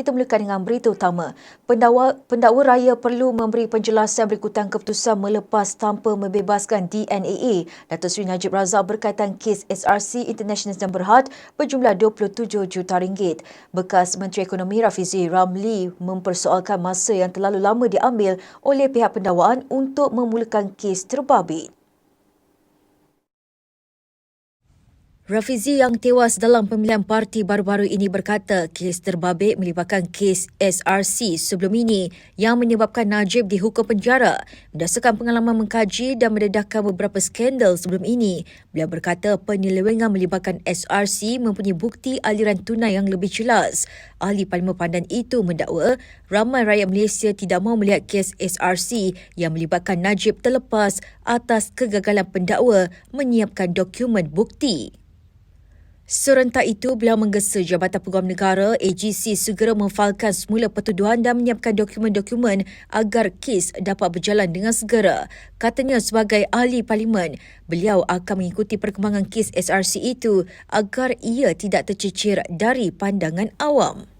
Kita mulakan dengan berita utama. Pendakwa, pendakwa raya perlu memberi penjelasan berikutan keputusan melepas tanpa membebaskan DNAA. Datuk Seri Najib Razak berkaitan kes SRC International dan Berhad berjumlah 27 juta ringgit. Bekas Menteri Ekonomi Rafizi Ramli mempersoalkan masa yang terlalu lama diambil oleh pihak pendakwaan untuk memulakan kes terbabit. Rafizi yang tewas dalam pemilihan parti baru-baru ini berkata kes terbabit melibatkan kes SRC sebelum ini yang menyebabkan Najib dihukum penjara. Berdasarkan pengalaman mengkaji dan mendedahkan beberapa skandal sebelum ini, beliau berkata penyelewengan melibatkan SRC mempunyai bukti aliran tunai yang lebih jelas. Ahli Parlimen Pandan itu mendakwa ramai rakyat Malaysia tidak mahu melihat kes SRC yang melibatkan Najib terlepas atas kegagalan pendakwa menyiapkan dokumen bukti. Serentak itu, beliau menggesa Jabatan Peguam Negara AGC segera memfalkan semula pertuduhan dan menyiapkan dokumen-dokumen agar kes dapat berjalan dengan segera. Katanya sebagai ahli parlimen, beliau akan mengikuti perkembangan kes SRC itu agar ia tidak tercecir dari pandangan awam.